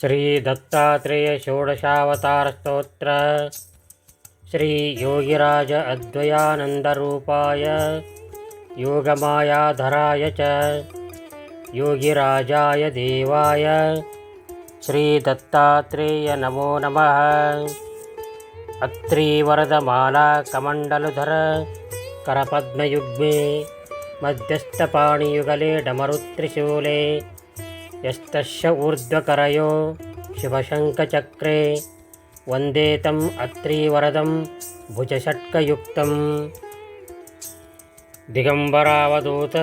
श्रीदत्तात्रेयषोडशावतारस्तोत्र। श्रीयोगिराज अद्वयानन्दरूपाय। योगमायाधराय च। योगिराजाय देवाय। श्रीदत्तात्रेय नमो नमः। अत्रीवरदमालाकमण्डलधर करपद्मयुग्मे। मध्यस्थपाणियुगले डमरुत्रिशूले। यस्तस्य ऊर्ध्वकरयो शिवशङ्खचक्रे वन्दे तम् अत्रीवरदं भुजषट्कयुक्तम्। दिगम्बरावधूत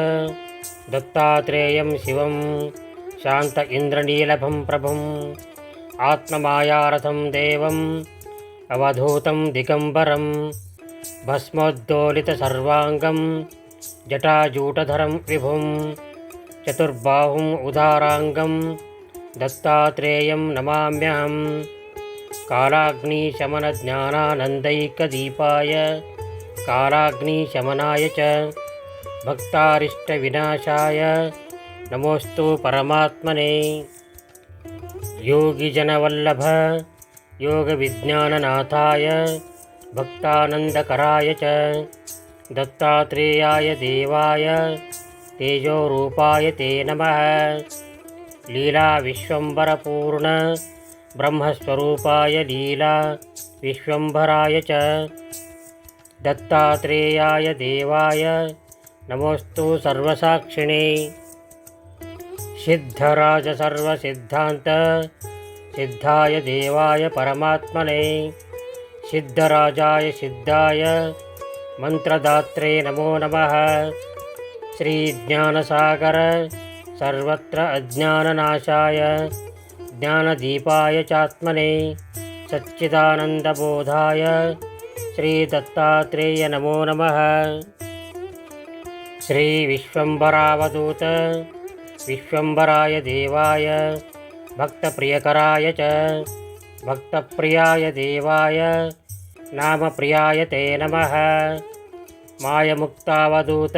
दत्तात्रेयं शिवं शान्त इन्द्रनीलभं प्रभुम् आत्ममायारथं देवम् अवधूतं दिगम्बरं भस्मोद्दोलितसर्वाङ्गं जटाजूटधरं विभुम् चतुर्बाहुम् उदाराङ्गं दत्तात्रेयं नमाम्यहम् कालाग्निशमनज्ञानानन्दैकदीपाय कालाग्निशमनाय च भक्तारिष्टविनाशाय नमोऽस्तु परमात्मने। योगिजनवल्लभ योगविज्ञाननाथाय भक्तानन्दकराय च दत्तात्रेयाय देवाय तेजोरूपाय ते नमः। लीलाविश्वम्बरपूर्ण ब्रह्मस्वरूपाय लीला विश्वम्भराय च। दत्तात्रेयाय देवाय नमोऽस्तु सर्वसाक्षिणे। सिद्धराजसर्वसिद्धान्त सिद्धाय देवाय परमात्मने। सिद्धराजाय सिद्धाय मन्त्रदात्रे नमो नमः श्रीज्ञानसागर सर्वत्र अज्ञाननाशाय ज्ञानदीपाय चात्मने सच्चिदानन्दबोधाय श्रीदत्तात्रेय नमो नमः। श्रीविश्वम्भरावधूत विश्वम्भराय देवाय भक्तप्रियकराय च भक्तप्रियाय देवाय नामप्रियाय ते नमः। मायमुक्तावधूत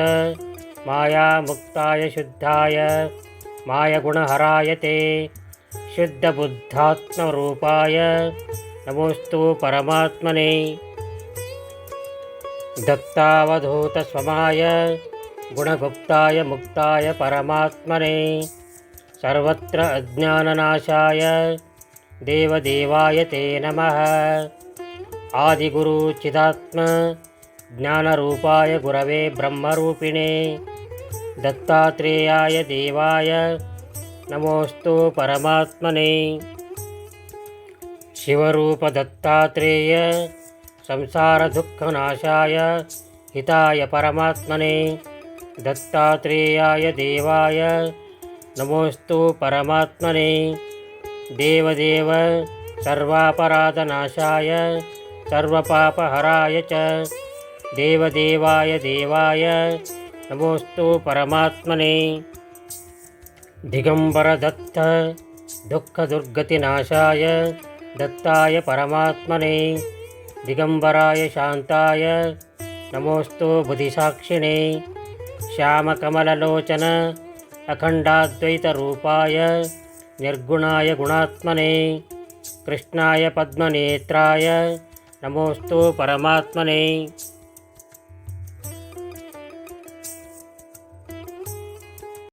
मायामुक्ताय शुद्धाय मायगुणहराय ते शुद्धबुद्धात्मरूपाय नमोऽस्तु परमात्मने। दत्तावधूतस्वमाय गुणगुप्ताय मुक्ताय परमात्मने। सर्वत्र अज्ञाननाशाय देवदेवाय ते नमः। आदिगुरुचिदात्म ज्ञानरूपाय गुरवे ब्रह्मरूपिणे दत्तात्रेयाय देवाय नमोऽस्तु परमात्मने। शिवरूपदत्तात्रेय संसारदुःखनाशाय हिताय परमात्मने। दत्तात्रेयाय देवाय नमोऽस्तु परमात्मने। देवदेव सर्वापराधनाशाय सर्वपापहराय च देवदेवाय देवाय नमोऽस्तु परमात्मने दिगम्बरदत्त दुःखदुर्गतिनाशाय दत्ताय परमात्मने दिगम्बराय शान्ताय नमोऽस्तु बुधिसाक्षिणे श्यामकमललोचन अखण्डाद्वैतरूपाय निर्गुणाय गुणात्मने कृष्णाय पद्मनेत्राय नमोऽस्तु परमात्मने